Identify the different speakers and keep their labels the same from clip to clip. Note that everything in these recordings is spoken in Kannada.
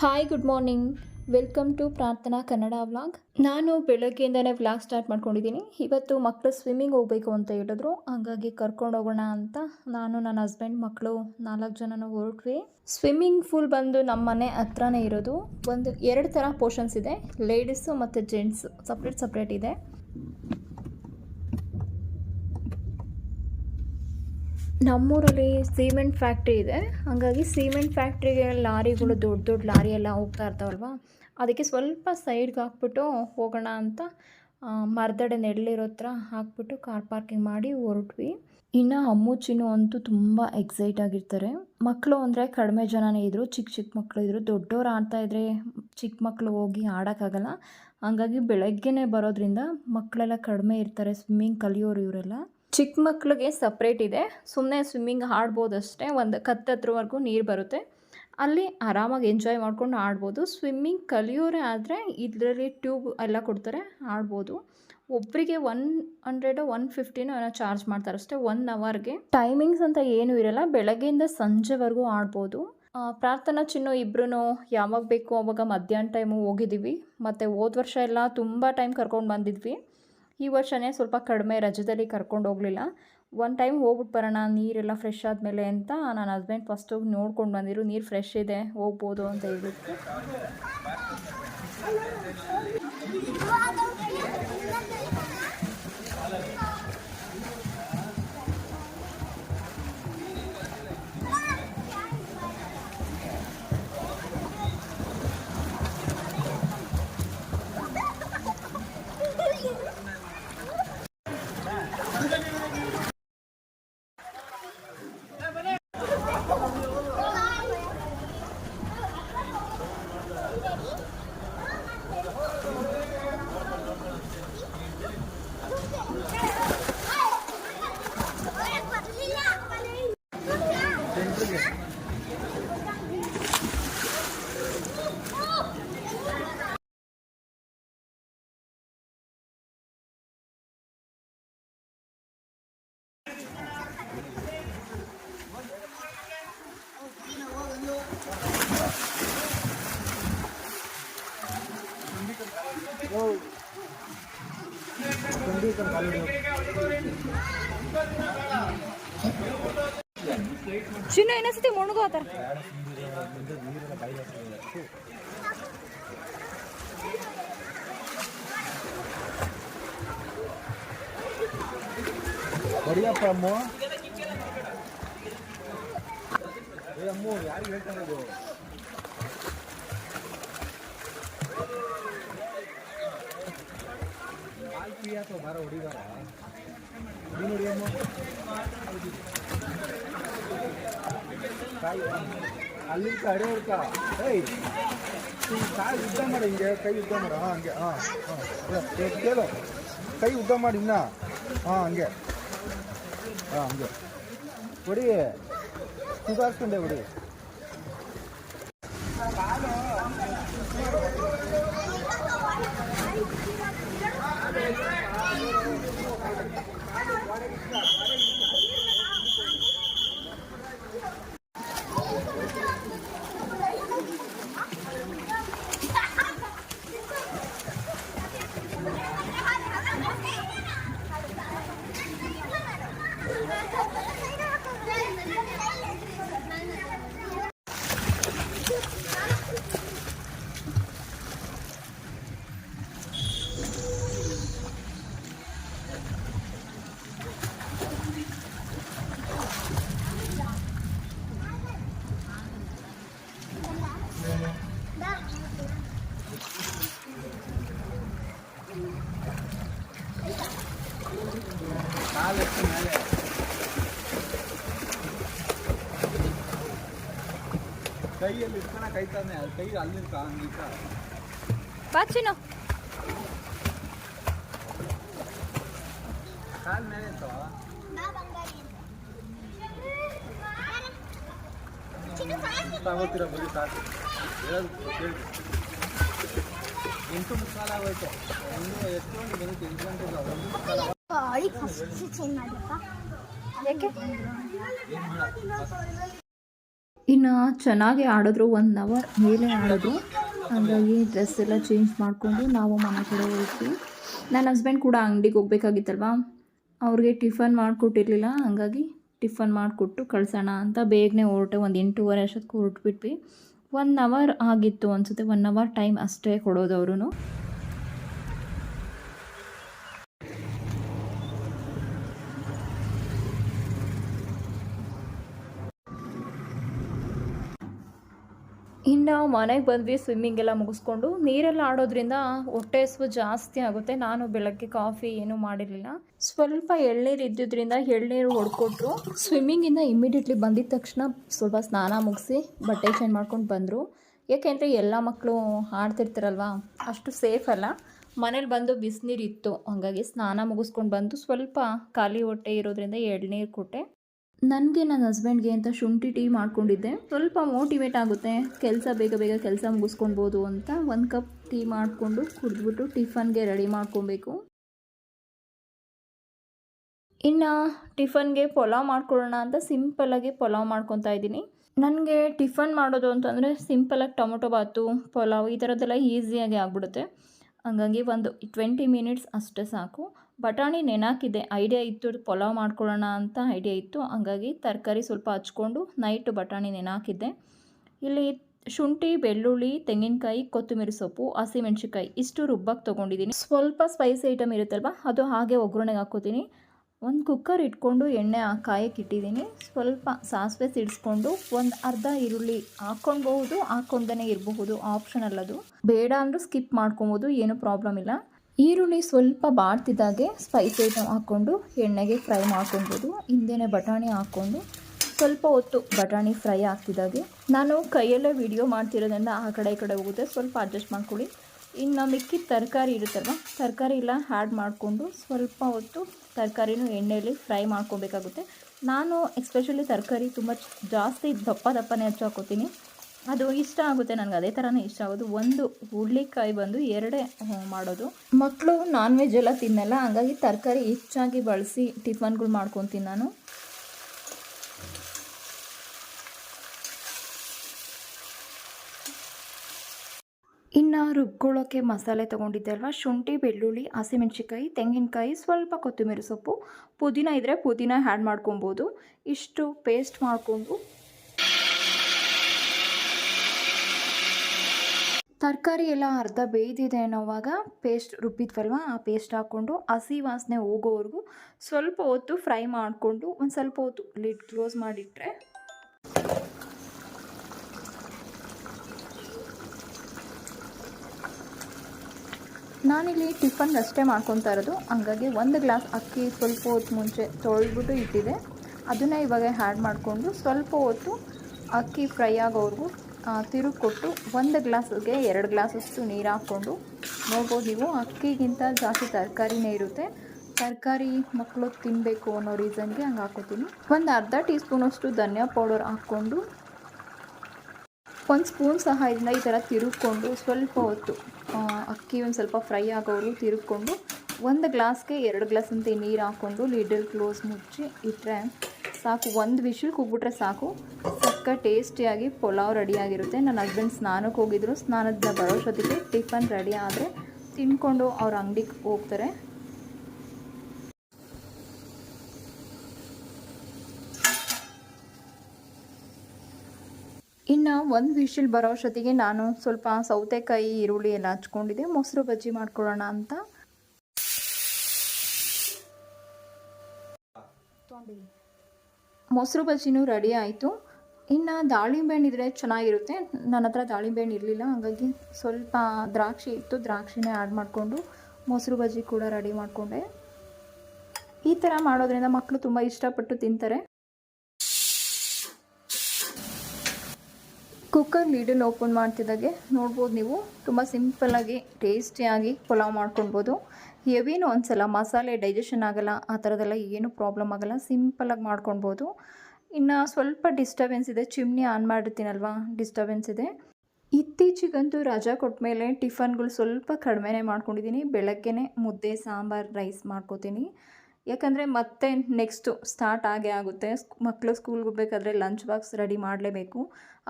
Speaker 1: Hi good morning welcome to Prarthana Kannada vlog ನಾನು ಬೆಳಗ್ಗೆಯಿಂದನೇ ವ್ಲಾಗ್ ಸ್ಟಾರ್ಟ್ ಮಾಡ್ಕೊಂಡಿದ್ದೀನಿ. ಇವತ್ತು ಮಕ್ಕಳು ಸ್ವಿಮ್ಮಿಂಗ್ ಹೋಗಬೇಕು ಅಂತ ಹೇಳಿದ್ರು. ಹಾಗಾಗಿ ಕರ್ಕೊಂಡು ಹೋಗೋಣ ಅಂತ ನಾನು, ನನ್ನ ಹಸ್ಬೆಂಡ್ ಮಕ್ಕಳು ನಾಲ್ಕು ಜನನೂ ಹೊರಟ್ವಿ. ಸ್ವಿಮ್ಮಿಂಗ್ ಫೂಲ್ ಬಂದು ನಮ್ಮ ಮನೆ ಹತ್ರನೇ ಇರೋದು. ಒಂದು ಎರಡು ಥರ ಪೋರ್ಷನ್ಸ್ ಇದೆ. ಲೇಡೀಸು ಮತ್ತು ಜೆಂಟ್ಸು ಸಪ್ರೇಟ್ ಸಪ್ರೇಟ್ ಇದೆ. ನಮ್ಮೂರಲ್ಲಿ ಸಿಮೆಂಟ್ ಫ್ಯಾಕ್ಟ್ರಿ ಇದೆ. ಹಾಗಾಗಿ ಸಿಮೆಂಟ್ ಫ್ಯಾಕ್ಟ್ರಿಗೆ ಲಾರಿಗಳು, ದೊಡ್ಡ ದೊಡ್ಡ ಲಾರಿ ಎಲ್ಲ ಹೋಗ್ತಾ ಇರ್ತಾವಲ್ವ? ಅದಕ್ಕೆ ಸ್ವಲ್ಪ ಸೈಡ್ಗೆ ಹಾಕ್ಬಿಟ್ಟು ಹೋಗೋಣ ಅಂತ ಮರದಡೆ ನೆರಳಿರೋ ಹತ್ರ ಹಾಕ್ಬಿಟ್ಟು ಕಾರ್ ಪಾರ್ಕಿಂಗ್ ಮಾಡಿ ಹೊರಟ್ವಿ. ಇನ್ನು ಅಮ್ಮು ಅಂತೂ ತುಂಬ ಎಕ್ಸೈಟ್ ಆಗಿರ್ತಾರೆ. ಮಕ್ಕಳು ಅಂದರೆ ಕಡಿಮೆ ಜನನೇ ಇದ್ದರು ಚಿಕ್ಕ ಚಿಕ್ಕ ಮಕ್ಕಳು ಇದ್ದರು ದೊಡ್ಡವ್ರು ಆಡ್ತಾ ಇದ್ದರೆ ಚಿಕ್ಕ ಮಕ್ಕಳು ಹೋಗಿ ಆಡೋಕ್ಕಾಗಲ್ಲ. ಹಾಗಾಗಿ ಬೆಳಗ್ಗೆನೇ ಬರೋದ್ರಿಂದ ಮಕ್ಕಳೆಲ್ಲ ಕಡಿಮೆ ಇರ್ತಾರೆ, ಸ್ವಿಮ್ಮಿಂಗ್ ಕಲಿಯೋರು ಇವರೆಲ್ಲ. ಚಿಕ್ಕ ಮಕ್ಕಳಿಗೆ ಸಪ್ರೇಟ್ ಇದೆ. ಸುಮ್ಮನೆ ಸ್ವಿಮ್ಮಿಂಗ್ ಆಡ್ಬೋದು ಅಷ್ಟೇ ಒಂದು ಕತ್ತತ್ರವರೆಗೂ ನೀರು ಬರುತ್ತೆ. ಅಲ್ಲಿ ಆರಾಮಾಗಿ ಎಂಜಾಯ್ ಮಾಡ್ಕೊಂಡು ಆಡ್ಬೋದು. ಸ್ವಿಮ್ಮಿಂಗ್ ಕಲಿಯೋರೇ ಆದರೆ ಇದರಲ್ಲಿ ಟ್ಯೂಬ್ ಎಲ್ಲ ಕೊಡ್ತಾರೆ, ಆಡ್ಬೋದು. ಒಬ್ಬರಿಗೆ ಒನ್ ಹಂಡ್ರೆಡು ಒನ್ ಫಿಫ್ಟಿನೋ ಏನೋ ಚಾರ್ಜ್ ಮಾಡ್ತಾರೆ ಅಷ್ಟೇ ಒನ್ ಅವರ್ಗೆ ಟೈಮಿಂಗ್ಸ್ ಅಂತ ಏನೂ ಇರಲ್ಲ, ಬೆಳಗ್ಗೆಯಿಂದ ಸಂಜೆವರೆಗೂ ಆಡ್ಬೋದು. ಪ್ರಾರ್ಥನಾ ಚಿನ್ನು ಇಬ್ಬರೂ ಯಾವಾಗ ಬೇಕು ಅವಾಗ ಮಧ್ಯಾಹ್ನ ಟೈಮು ಹೋಗಿದ್ದೀವಿ. ಮತ್ತು ಹೋದ ವರ್ಷ ಎಲ್ಲ ತುಂಬ ಟೈಮ್ ಕರ್ಕೊಂಡು ಬಂದಿದ್ವಿ. ಈ ವರ್ಷನೇ ಸ್ವಲ್ಪ ಕಡಿಮೆ ರಜದಲ್ಲಿ ಕರ್ಕೊಂಡು ಹೋಗಲಿಲ್ಲ. ಒನ್ ಟೈಮ್ ಹೋಗ್ಬಿಟ್ಟು ಬರೋಣ, ನೀರೆಲ್ಲ ಫ್ರೆಶ್ ಆದಮೇಲೆ ಅಂತ ನನ್ನ ಹಸ್ಬೆಂಡ್ ಫಸ್ಟು ನೋಡ್ಕೊಂಡು ಬಂದಿರು, ನೀರು ಫ್ರೆಶ್ ಇದೆ, ಹೋಗ್ಬೋದು ಅಂತ ಹೇಳಿದ್ರು ಚಿನ್ನ ಇನ್ನೊಂದ್ಸತಿ ಮುಳುಗೋತಾರ
Speaker 2: ಬಡಿಯಪ್ಪ ಅಮ್ಮ ಏ ಅಮ್ಮ ಯಾರಿಗೆ ಹೇಳ್ತಾನೆ ಪೀಯಾತ ಬಾರ ಹೊಡಿದಾರ ನೀನು ನೋಡಿ ಅಮ್ಮ ಕಾಯಿ ಅಲ್ಲಿಂದ ಅಡೆ ಹೊಡ್ಕ ಏಯ್ ಈ ಕಾಯಿ ಉದ್ದ ಮಾಡಿ ಹಿಂಗೆ ಕೈ ಉದ್ದ ಮಾಡ ಹಾಂ ಹಂಗೆ ಹಾಂ ಹಾಂ ಕೇಳು ಕೈ ಉದ್ದ ಮಾಡಿ ಇನ್ನ ಹಾಂ ಹಂಗೆ ಹಾಂ ಹಂಗೆ ಹೊಡಿ ಸುಧಾರಿಸ್ಕೊಂಡೆ ಹೊಡಿ ಇಟ್ಕೊಳ ಕೈ ಅಲ್ಲಿ ಹಂಗಿಕ್ಕ
Speaker 1: ಬಾ ಚಿನ್ನು.
Speaker 2: ಕಾಲು ಮೇಲೆ ಇರ್ತವ ತಗೋತೀರ ಬರೀ ಸಾಕು. ಹೇಳೋದು ಕೇಳಿ. ಎಂಟು ಮುಕ್ಕಾಲು ಆಗೋಯ್ತು. ಒಂದು ಎಷ್ಟು ಗಂಟೆ ಬಂದಿತ್ತು ಎಂಟು ಗಂಟೆಗೆ ಒಂದು ಮುಕ್ಕಾಲು
Speaker 1: ಯಾಕೆ? ಇನ್ನು ಚೆನ್ನಾಗಿ ಆಡಿದ್ರು ಒನ್ ಅವರ್ ಮೇಲೆ ಆಡಿದ್ರು. ಹಾಗಾಗಿ ಡ್ರೆಸ್ ಎಲ್ಲ ಚೇಂಜ್ ಮಾಡಿಕೊಂಡು ನಾವು ಮನೆ ಕಡೆ ಹೋಗ್ತೀವಿ. ನನ್ನ ಹಸ್ಬೆಂಡ್ ಕೂಡ ಅಂಗಡಿಗೆ ಹೋಗ್ಬೇಕಾಗಿತ್ತಲ್ವ? ಅವ್ರಿಗೆ ಟಿಫನ್ ಮಾಡಿಕೊಟ್ಟಿರಲಿಲ್ಲ. ಹಾಗಾಗಿ ಟಿಫನ್ ಮಾಡಿಕೊಟ್ಟು ಕಳ್ಸೋಣ ಅಂತ ಬೇಗನೆ ಹೊರಟೆ ಒಂದು ಎಂಟೂವರೆ ಅಷ್ಟೊತ್ತಿಗೆ ಹೊರಟ್ಬಿಟ್ವಿ. ಒನ್ ಅವರ್ ಆಗಿತ್ತು ಅನಿಸುತ್ತೆ. ಒನ್ ಅವರ್ ಟೈಮ್ ಅಷ್ಟೇ ಕೊಡೋದು ಅವರು ಇನ್ನು ಮನೆಗೆ ಬಂದ್ವಿ ಸ್ವಿಮ್ಮಿಂಗ್ ಎಲ್ಲ ಮುಗಿಸ್ಕೊಂಡು. ನೀರೆಲ್ಲ ಆಡೋದ್ರಿಂದ ಹೊಟ್ಟೆ ಹಸಿವು ಜಾಸ್ತಿ ಆಗುತ್ತೆ. ನಾನು ಬೆಳಗ್ಗೆ ಕಾಫಿ ಏನೂ ಮಾಡಿರಲಿಲ್ಲ. ಸ್ವಲ್ಪ ಎಳ್ನೀರು ಇದ್ದಿದ್ದರಿಂದ ಎಳ್ನೀರು ಹೊಡ್ಕೊಟ್ರು. ಸ್ವಿಮ್ಮಿಂಗಿಂದ ಇಮ್ಮಿಡಿಯೇಟ್ಲಿ ಬಂದಿದ್ದ ತಕ್ಷಣ ಸ್ವಲ್ಪ ಸ್ನಾನ ಮುಗಿಸಿ ಬಟ್ಟೆ ಚೇಂಜ್ ಮಾಡ್ಕೊಂಡು ಬಂದರು. ಏಕೆಂದರೆ ಎಲ್ಲ ಮಕ್ಕಳು ಆಡ್ತಿರ್ತಾರಲ್ವ, ಅಷ್ಟು ಸೇಫ್ ಅಲ್ಲ. ಮನೇಲಿ ಬಂದು ಬಿಸಿನೀರು ಇತ್ತು. ಹಾಗಾಗಿ ಸ್ನಾನ ಮುಗಿಸ್ಕೊಂಡು ಬಂದು ಸ್ವಲ್ಪ ಖಾಲಿ ಹೊಟ್ಟೆ ಇರೋದ್ರಿಂದ ಎಳ್ನೀರು ಕೊಟ್ಟೆ. ನನಗೆ ನನ್ನ ಹಸ್ಬೆಂಡ್ಗೆ ಅಂತ ಶುಂಠಿ ಟೀ ಮಾಡ್ಕೊಂಡಿದ್ದೆ. ಸ್ವಲ್ಪ ಮೋಟಿವೇಟ್ ಆಗುತ್ತೆ. ಕೆಲಸ ಬೇಗ ಬೇಗ ಕೆಲಸ ಮುಗಿಸ್ಕೊಳ್ಬೋದು ಅಂತ ಒಂದು ಕಪ್ ಟೀ ಮಾಡಿಕೊಂಡು ಕುಡಿದ್ಬಿಟ್ಟು ಟಿಫನ್ಗೆ ರೆಡಿ ಮಾಡ್ಕೊಬೇಕು. ಇನ್ನು ಟಿಫನ್ಗೆ ಪಲಾವ್ ಮಾಡ್ಕೊಳ್ಳೋಣ ಅಂತ ಸಿಂಪಲಾಗಿ ಪಲಾವ್ ಮಾಡ್ಕೊತಾ ಇದ್ದೀನಿ. ನನಗೆ ಟಿಫನ್ ಮಾಡೋದು ಅಂತಂದರೆ ಸಿಂಪಲಾಗಿ ಟೊಮೊಟೊ ಬಾತು, ಪಲಾವ್ ಈ ಥರದ್ದೆಲ್ಲ ಈಸಿಯಾಗಿ ಆಗ್ಬಿಡುತ್ತೆ. ಹಂಗಾಗಿ ಒಂದು ಟ್ವೆಂಟಿ ಮಿನಿಟ್ಸ್ ಅಷ್ಟೇ ಸಾಕು. ಬಟಾಣಿ ನೆನಾಕಿದೆ. ಐಡಿಯಾ ಇತ್ತು ಪಲಾವ್ ಮಾಡ್ಕೊಳ್ಳೋಣ ಅಂತ ಐಡಿಯಾ ಇತ್ತು. ಹಾಗಾಗಿ ತರಕಾರಿ ಸ್ವಲ್ಪ ಹಚ್ಕೊಂಡು ನೈಟ್ ಬಟಾಣಿ ನೆನಾಕಿದ್ದೆ. ಇಲ್ಲಿ ಶುಂಠಿ, ಬೆಳ್ಳುಳ್ಳಿ, ತೆಂಗಿನಕಾಯಿ, ಕೊತ್ತಂಬರಿ ಸೊಪ್ಪು ಹಸಿಮೆಣ್ಸಿಕಾಯಿ ಇಷ್ಟು ರುಬ್ಬಕ್ಕೆ ತೊಗೊಂಡಿದ್ದೀನಿ ಸ್ವಲ್ಪ ಸ್ಪೈಸಿ ಐಟಮ್ ಇರುತ್ತಲ್ವ, ಅದು ಹಾಗೆ ಒಗ್ಗರಣೆಗೆ ಹಾಕೋತೀನಿ ಒಂದು ಕುಕ್ಕರ್ ಇಟ್ಕೊಂಡು ಎಣ್ಣೆ ಕಾಯಕ್ಕೆ ಇಟ್ಟಿದ್ದೀನಿ ಸ್ವಲ್ಪ ಸಾಸಿವೆ ಸಿಡಿಸ್ಕೊಂಡು ಒಂದು ಅರ್ಧ ಈರುಳ್ಳಿ ಹಾಕ್ಕೊಳ್ಬಹುದು ಹಾಕ್ಕೊಂಡೇ ಇರಬಹುದು. ಆಪ್ಷನಲ್ ಅದು ಬೇಡ ಅಂದರೂ ಸ್ಕಿಪ್ ಮಾಡ್ಕೊಬೋದು ಏನೂ ಪ್ರಾಬ್ಲಮ್ ಇಲ್ಲ. ಈರುಳ್ಳಿ ಸ್ವಲ್ಪ ಬಾಡ್ತಿದ್ದಾಗೆ ಸ್ಪೈಸ್ ಐಟಮ್ ಹಾಕ್ಕೊಂಡು ಎಣ್ಣೆಗೆ ಫ್ರೈ ಮಾಡ್ಕೊಬೋದು. ಹಿಂದೆನೇ ಬಟಾಣಿ ಹಾಕ್ಕೊಂಡು ಸ್ವಲ್ಪ ಹೊತ್ತು ಬಟಾಣಿ ಫ್ರೈ ಆಗ್ತಿದ್ದಾಗೆ. ನಾನು ಕೈಯಲ್ಲೇ ವಿಡಿಯೋ ಮಾಡ್ತಿರೋದ್ರಿಂದ ಆ ಕಡೆ ಈ ಕಡೆ ಹೋಗುತ್ತೆ. ಸ್ವಲ್ಪ ಅಡ್ಜಸ್ಟ್ ಮಾಡ್ಕೊಳ್ಳಿ. ಇನ್ನು ಮಿಕ್ಕಿದ ತರಕಾರಿ ಇರುತ್ತಲ್ವ? ತರಕಾರಿ ಎಲ್ಲ ಆ್ಯಡ್ ಮಾಡಿಕೊಂಡು ಸ್ವಲ್ಪ ಹೊತ್ತು ತರಕಾರಿನೂ ಎಣ್ಣೆಯಲ್ಲಿ ಫ್ರೈ ಮಾಡ್ಕೊಬೇಕಾಗುತ್ತೆ. ನಾನು ಎಸ್ಪೆಷಲಿ ತರಕಾರಿ ತುಂಬ ಜಾಸ್ತಿ ದಪ್ಪ ದಪ್ಪನೇ ಹೆಚ್ಚು ಹಾಕೋತೀನಿ. ಅದು ಇಷ್ಟ ಆಗುತ್ತೆ ನನಗೆ, ಅದೇ ಥರನೇ ಇಷ್ಟ ಆಗೋದು. ಒಂದು ಹುರುಳಿಕಾಯಿ ಬಂದು ಎರಡೇ ಮಾಡೋದು. ಮಕ್ಕಳು ನಾನ್ ವೆಜ್ ಎಲ್ಲ ತಿನ್ನಲ್ಲ, ಹಾಗಾಗಿ ತರಕಾರಿ ಹೆಚ್ಚಾಗಿ ಬಳಸಿ ಟಿಫನ್ಗಳು ಮಾಡ್ಕೊತೀನಿ ನಾನು. ಇನ್ನು ರುಬ್ಕೊಳ್ಳೋಕ್ಕೆ ಮಸಾಲೆ ತೊಗೊಂಡಿದ್ದೆ ಅಲ್ವಾ? ಶುಂಠಿ, ಬೆಳ್ಳುಳ್ಳಿ ಹಸಿಮೆಣ್ಸಿಕಾಯಿ ತೆಂಗಿನಕಾಯಿ, ಸ್ವಲ್ಪ ಕೊತ್ತಂಬರಿ ಸೊಪ್ಪು. ಪುದೀನ ಇದ್ದರೆ ಪುದೀನ ಆ್ಯಡ್ ಮಾಡ್ಕೊಬೋದು. ಇಷ್ಟು ಪೇಸ್ಟ್ ಮಾಡಿಕೊಂಡು ತರಕಾರಿ ಎಲ್ಲ ಅರ್ಧ ಬೇಯ್ದಿದೆ ಅನ್ನೋವಾಗ ಪೇಸ್ಟ್ ರುಬ್ಬಿದ್ವಲ್ವ? ಆ ಪೇಸ್ಟ್ ಹಾಕ್ಕೊಂಡು ಹಸಿ ವಾಸನೆ ಹೋಗೋವರೆಗೂ ಸ್ವಲ್ಪ ಹೊತ್ತು ಫ್ರೈ ಮಾಡಿಕೊಂಡು ಒಂದು ಸ್ವಲ್ಪ ಹೊತ್ತು ಲಿಡ್ ಕ್ಲೋಸ್ ಮಾಡಿಟ್ರೆ ನಾನಿಲ್ಲಿ ಟಿಫನ್ ಅಷ್ಟೇ ಮಾಡ್ಕೊತಾ ಇರೋದು. ಹಂಗಾಗಿ ಒಂದು ಗ್ಲಾಸ್ ಅಕ್ಕಿ ಸ್ವಲ್ಪ ಹೊತ್ತು ಮುಂಚೆ ತೊಳೆದ್ಬಿಟ್ಟು ಇಟ್ಟಿದೆ. ಅದನ್ನೇ ಇವಾಗ ಹ್ಯಾಡ್ ಮಾಡಿಕೊಂಡು ಸ್ವಲ್ಪ ಹೊತ್ತು ಅಕ್ಕಿ ಫ್ರೈ ಆಗೋವರೆಗೂ ತಿರುಗಿ ಕೊಟ್ಟು ಒಂದು ಗ್ಲಾಸ್ಗೆ ಎರಡು ಗ್ಲಾಸಷ್ಟು ನೀರು ಹಾಕ್ಕೊಂಡು ನೋಡ್ಬೋದು ನೀವು ಅಕ್ಕಿಗಿಂತ ಜಾಸ್ತಿ ತರಕಾರಿನೇ ಇರುತ್ತೆ. ತರಕಾರಿ ಮಕ್ಕಳು ತಿನ್ನಬೇಕು ಅನ್ನೋ ರೀಸನ್ಗೆ ಹಂಗೆ ಹಾಕೋತೀನಿ. ಒಂದು ಅರ್ಧ ಟೀ ಸ್ಪೂನಷ್ಟು ಧನಿಯಾ ಪೌಡರ್ ಹಾಕ್ಕೊಂಡು ಒಂದು ಸ್ಪೂನ್ ಇದನ್ನ ಈ ಥರ ತಿರುಕೊಂಡು ಸ್ವಲ್ಪ ಹೊತ್ತು ಅಕ್ಕಿ ಒಂದು ಸ್ವಲ್ಪ ಫ್ರೈ ಆಗೋರು ತಿರುಕೊಂಡು ಒಂದು ಗ್ಲಾಸ್ಗೆ ಎರಡು ಗ್ಲಾಸ್ ಅಂತ ನೀರು ಹಾಕ್ಕೊಂಡು ಲಿಡಲ್ ಕ್ಲೋಸ್ ಮುಚ್ಚಿ ಇಟ್ಟರೆ ಸಾಕು. ಒಂದು ವಿಷಲ್ ಕೂಗ್ಬಿಟ್ರೆ ಸಾಕು. ಸಕ್ಕ ಟೇಸ್ಟಿಯಾಗಿ ಪಲಾವ್ ರೆಡಿಯಾಗಿರುತ್ತೆ. ನನ್ನ ಹಸ್ಬೆಂಡ್ ಸ್ನಾನಕ್ಕೆ ಹೋಗಿದ್ರು. ಸ್ನಾನದಿಂದ ಬರೋಷ್ಟೊತ್ತಿಗೆ ಟಿಫನ್ ರೆಡಿ ಆದರೆ ತಿನ್ಕೊಂಡು ಅವ್ರ ಅಂಗಡಿಗೆ ಹೋಗ್ತಾರೆ. ಇನ್ನು ಒಂದು ವಿಷಲ್ ಬರೋ ಅಷ್ಟೊತ್ತಿಗೆ ನಾನು ಸ್ವಲ್ಪ ಸೌತೆಕಾಯಿ, ಈರುಳ್ಳಿ ಎಲ್ಲ ಹಚ್ಕೊಂಡಿದ್ದೆ. ಮೊಸರು ಬಜ್ಜಿ ಮಾಡ್ಕೊಳ್ಳೋಣ ಅಂತ. ಮೊಸರು ಬಜ್ಜಿನೂ ರೆಡಿ ಆಯಿತು. ಇನ್ನು ದಾಳಿಂಬೆ ಹಣ್ಣಿದ್ರೆ ಚೆನ್ನಾಗಿರುತ್ತೆ. ನನ್ನ ಹತ್ರ ದಾಳಿಂಬೆ ಹಣ್ಣು ಇರಲಿಲ್ಲ, ಹಾಗಾಗಿ ಸ್ವಲ್ಪ ದ್ರಾಕ್ಷಿ ಇತ್ತು. ದ್ರಾಕ್ಷಿನೇ ಆ್ಯಡ್ ಮಾಡಿಕೊಂಡು ಮೊಸರು ಬಜ್ಜಿ ಕೂಡ ರೆಡಿ ಮಾಡಿಕೊಂಡೆ. ಈ ಥರ ಮಾಡೋದ್ರಿಂದ ಮಕ್ಕಳು ತುಂಬ ಇಷ್ಟಪಟ್ಟು ತಿಂತಾರೆ. ಕುಕ್ಕರ್ ಲೀಡಲ್ ಓಪನ್ ಮಾಡ್ತಿದ್ದಾಗೆ ನೋಡ್ಬೋದು ನೀವು. ತುಂಬ ಸಿಂಪಲ್ಲಾಗಿ ಟೇಸ್ಟಿಯಾಗಿ ಪಲಾವ್ ಮಾಡ್ಕೊಳ್ಬೋದು. ಹೆವಿನೂ ಒಂದ್ಸಲ ಮಸಾಲೆ ಡೈಜೆಷನ್ ಆಗೋಲ್ಲ, ಆ ಥರದ್ದೆಲ್ಲ ಏನೂ ಪ್ರಾಬ್ಲಮ್ ಆಗೋಲ್ಲ. ಸಿಂಪಲ್ಲಾಗಿ ಮಾಡ್ಕೊಳ್ಬೋದು. ಇನ್ನು ಸ್ವಲ್ಪ ಡಿಸ್ಟರ್ಬೆನ್ಸ್ ಇದೆ. Chimney on ಮಾಡಿರ್ತೀನಲ್ವಾ? ಡಿಸ್ಟರ್ಬೆನ್ಸ್ ಇದೆ. ಇತ್ತೀಚೆಗಂತೂ ರಜಾ ಕೊಟ್ಟ ಮೇಲೆ ಟಿಫನ್ಗಳು ಸ್ವಲ್ಪ ಕಡಿಮೆನೇ ಮಾಡ್ಕೊಂಡಿದ್ದೀನಿ ಬೆಳಗ್ಗೆನೇ ಮುದ್ದೆ, ಸಾಂಬಾರು ರೈಸ್ ಮಾಡ್ಕೋತೀನಿ. ಯಾಕಂದರೆ ಮತ್ತೆ ನೆಕ್ಸ್ಟು ಸ್ಟಾರ್ಟ್ ಆಗೇ ಆಗುತ್ತೆ. ಮಕ್ಕಳು ಸ್ಕೂಲ್ಗೆ ಹೋಗ್ಬೇಕಾದ್ರೆ ಲಂಚ್ ಬಾಕ್ಸ್ ರೆಡಿ ಮಾಡಲೇಬೇಕು.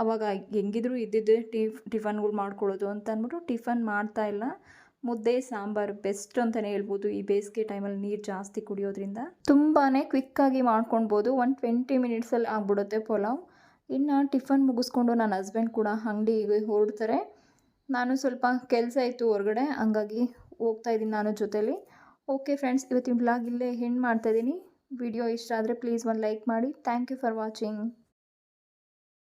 Speaker 1: ಆವಾಗ ಹೆಂಗಿದ್ರು ಇದ್ದಿದ್ದೇ ಟಿಫ್, ಟಿಫನ್ಗಳು ಮಾಡ್ಕೊಳ್ಳೋದು ಅಂತ ಅಂದ್ಬಿಟ್ಟು ಟಿಫನ್ ಮಾಡ್ತಾ ಇಲ್ಲ. ಮುದ್ದೆ, ಸಾಂಬಾರು ಬೆಸ್ಟ್ ಅಂತಲೇ ಹೇಳ್ಬೋದು. ಈ ಬೇಸಿಗೆ ಟೈಮಲ್ಲಿ ನೀರು ಜಾಸ್ತಿ ಕುಡಿಯೋದ್ರಿಂದ ತುಂಬಾ ಕ್ವಿಕ್ಕಾಗಿ ಮಾಡ್ಕೊಳ್ಬೋದು. ಒಂದು ಟ್ವೆಂಟಿ ಮಿನಿಟ್ಸಲ್ಲಿ ಆಗ್ಬಿಡುತ್ತೆ ಪಲಾವ್. ಇನ್ನು ಟಿಫನ್ ಮುಗಿಸ್ಕೊಂಡು ನನ್ನ ಹಸ್ಬೆಂಡ್ ಕೂಡ ಅಂಗಡಿಗೆ ಹೊರಡ್ತಾರೆ. ನಾನು ಸ್ವಲ್ಪ ಕೆಲಸ ಇತ್ತು ಹೊರಗಡೆ, ಹಂಗಾಗಿ ಹೋಗ್ತಾ ಇದ್ದೀನಿ ನಾನು ಜೊತೇಲಿ. ಓಕೆ ಫ್ರೆಂಡ್ಸ್ ಇವತ್ತಿನ ಬ್ಲಾಗ್ ಇಲ್ಲೇ ಹೆಣ್ಣು ಮಾಡ್ತಾಯಿದ್ದೀನಿ ವಿಡಿಯೋ ಇಷ್ಟ ಆದರೆ ಪ್ಲೀಸ್ ಒಂದು ಲೈಕ್ ಮಾಡಿ. Thank you for watching